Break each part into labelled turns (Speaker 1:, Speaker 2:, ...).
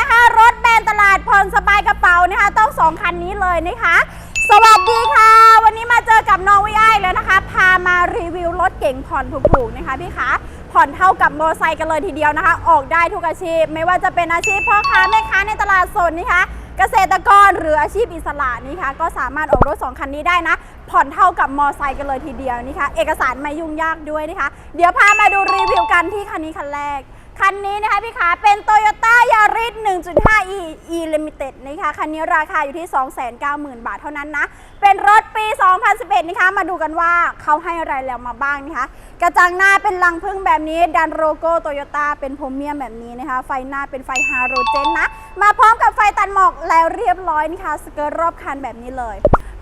Speaker 1: นะคะ รถแบรนด์ตลาดผ่อนสบายกระเป๋านะคะ ต้องสองคันนี้เลยนะคะ สวัสดีค่ะ วันนี้มาเจอกับน้องวิไอแล้วนะคะ พามารีวิวรถเก๋งผ่อนถูกๆนะคะพี่คะผ่อนเท่ากับมอเตอร์ไซค์กันเลยทีเดียวนะคะ ออกได้ทุกอาชีพ ไม่ว่าจะเป็นอาชีพพ่อค้าแม่ค้าในตลาดสดนะคะ เกษตรกรหรืออาชีพอิสระนี่คะก็สามารถออกรถสองคันนี้ได้นะ ผ่อนเท่ากับมอไซค์กันเลยทีเดียวนี่คะเอกสารไม่ยุ่งยากด้วยนะคะ เดี๋ยวพามาดูรีวิวกันที่คันนี้คันแรก คันนี้นะคะพี่ขาเป็น Toyota Yaris 1.5 e e Limited นะคะ คันนี้ราคาอยู่ที่ 290,000 บาทเท่านั้นนะ เป็นรถปี 2011 นะคะ มาดูกันว่าเขาให้อะไรแล้วมาบ้างนะคะ กระจังหน้าเป็นลังพึ่งแบบนี้ ดันโลโก้โตโยต้าเป็นพรเมียมแบบนี้นะคะ ไฟหน้าเป็นไฟฮาโลเจนนะ มาพร้อมกับไฟตัดหมอกแล้วเรียบร้อยนะคะ สเกิร์ตรอบคันแบบนี้เลย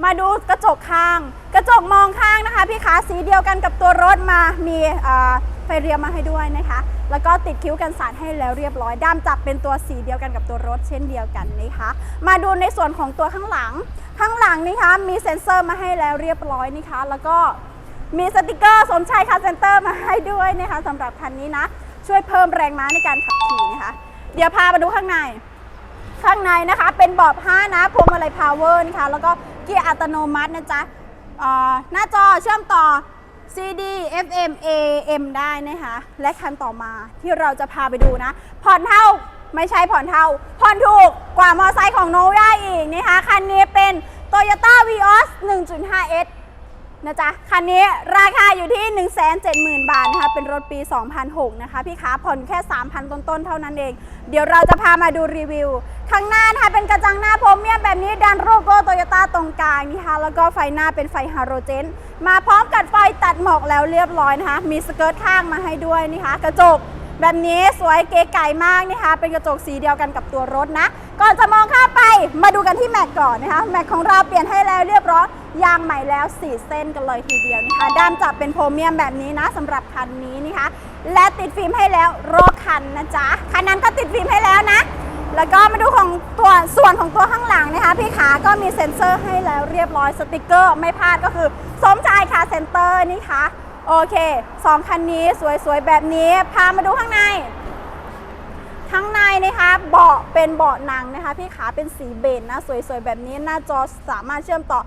Speaker 1: มาดูกระจกข้าง กระจกมองข้างนะคะ พี่ขาสีเดียวกันกับตัวรถมา มีอ่า ไฟเรียมมาให้ด้วยนะคะ แล้วก็ติดคิ้วกันสาดให้แล้วเรียบร้อย ด้ามจับเป็นตัวสีเดียวกันกับตัวรถเช่นเดียวกันนะคะ มาดูในส่วนของตัวข้างหลัง ข้างหลังนะคะมีเซ็นเซอร์มาให้แล้วเรียบร้อยนะคะ แล้วก็มีสติกเกอร์สมชายคาร์เซนเตอร์มาให้ด้วยนะคะสำหรับคันนี้นะ ช่วยเพิ่มแรงม้าในการขับขี่นะคะ เดี๋ยวพามาดูข้างใน ข้างในนะคะเป็นเบาะผ้านะพวงมาลัยพาวเวอร์นะคะ แล้วก็เกียร์อัตโนมัตินะจ๊ะหน้าจอเชื่อมต่อ CD FM AM ได้นะคะ และคันต่อมาที่เราจะพาไปดูนะ ผ่อนเท่าไม่ใช่ผ่อนเท่า ผ่อนถูกกว่ามอไซค์ของโนวาอีกนะคะ คันนี้เป็น Toyota Vios 1.5S นะจ๊ะ คันนี้ราคาอยู่ที่ 170,000 บาทนะคะ เป็นรถปี 2006 นะคะ พี่ขาผ่อนแค่ 3,000 ต้นๆ เท่านั้นเอง เดี๋ยวเราจะพามาดูรีวิว ข้างหน้านะคะเป็นกระจังหน้าโพรเมียมแบบนี้ดันโลโก้โตโยต้าตรงกลางนะคะ แล้วก็ไฟหน้าเป็นไฟฮาโลเจน มาพร้อมกับไฟตัดหมอกแล้วเรียบร้อยนะคะ มีสเกิร์ตข้างมาให้ด้วยนะคะ กระจก แบบนี้สวยเก๋ไก่มากนะคะ เป็นกระจกสีเดียวกันกับตัวรถนะ ก่อนจะมองข้ามไปมาดูกันที่แม็กก่อนนะคะ แม็กของเราเปลี่ยนให้แล้วเรียบร้อยยางใหม่แล้ว 4 เส้นกันเลยทีเดียวนะคะ ด้ามจับเป็นโพรเมียมแบบนี้นะสำหรับคันนี้นะคะ และติดฟิล์มให้แล้วรอบคันนะจ๊ะ คันนั้นก็ติดฟิล์มให้แล้วนะ แล้วก็มาดูของตัวส่วนของตัวข้างหลังนะคะ พี่ขาก็มีเซ็นเซอร์ให้แล้วเรียบร้อยสติกเกอร์ ไม่พลาดก็คือสมชายคาเซ็นเตอร์นี่ค่ะ โอเคสองคันนี้สวยๆแบบนี้ พามาดูข้างใน ข้างในนะคะเบาะเป็นเบาะหนังนะคะพี่ขาเป็นสีเบจนะสวยๆแบบนี้หน้าจอสามารถเชื่อมต่อ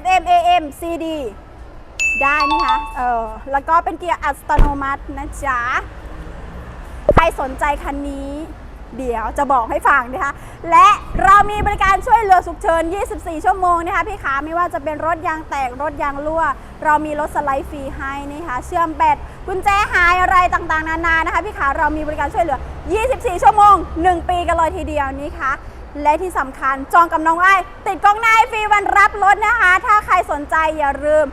Speaker 1: FM AM CD ได้นะคะเออแล้วก็เป็นเกียร์อัตโนมัตินะจ๊ะ ใครสนใจคันนี้ เดี๋ยวจะบอกให้ฟังนะคะ และเรามีบริการช่วยเหลือฉุกเฉิน 24 ชั่วโมงนะคะพี่ขาไม่ว่าจะเป็นรถยางแตกรถยางรั่ว เรามีรถสไลด์ฟรีให้นะคะเชื่อมแบตกุญแจหายอะไรต่างๆ นานานะคะพี่ขาเรามีบริการช่วยเหลือ 24 ชั่วโมง 1 ปีกันเลยทีเดียวนี้ค่ะและที่สำคัญจองกับน้องไอ้ติดกล้องหน้าฟรีวันรับรถนะคะ ถ้าใครสนใจอย่าลืม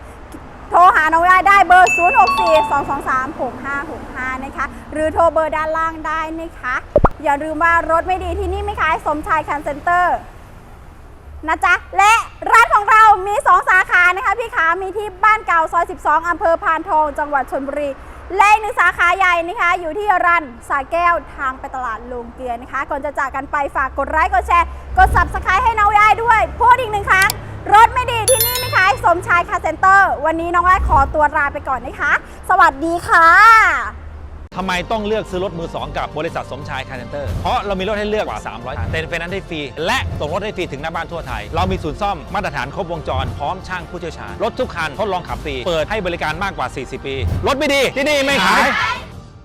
Speaker 1: โทรหาน้องยายได้เบอร์ 0 6 4 2 2 3 6 5 6 5 นะคะ หรือโทรเบอร์ด้านล่างได้นะคะ อย่าลืมว่ารถไม่ดีที่นี่ไม่ขายสมชายคันเซ็นเตอร์นะจ๊ะ และร้านของเรามี 2 สาขานะคะพี่ขามีที่ ซอย 12 อำเภอพานทอง จังหวัดชนบุรี และหนึ่งสาขาใหญ่นะคะ อยู่ที่รันสาแก้วทางไปตลาดลงเกลือนะคะ ก่อนจะจากกันไปฝากกดไลค์กดแชร์ กด subscribe ให้น้องยายด้วย พูดอีกหนึ่งครั้ง รถไม่ดีที่นี่ไม่ขายสมชายคาเซ็นเตอร์ วันนี้น้องยายขอตัวลาไปก่อนนะคะ สวัสดีค่ะ
Speaker 2: ทำไมต้องเลือกซื้อรถมือ 2 กับบริษัทสมชายคาร์เซนเตอร์ เพราะเรามีรถให้เลือกกว่า 300คันเต็นท์ไฟแนนซ์ได้ฟรี และส่งรถได้ฟรีถึงหน้าบ้านทั่วไทย เรามีศูนย์ซ่อมมาตรฐานครบวงจร พร้อมช่างผู้เชี่ยวชาญ รถทุกคันทดลองขับฟรี เปิดให้บริการมากกว่า 40 ปี รถไม่ดีที่นี่ไม่ขาย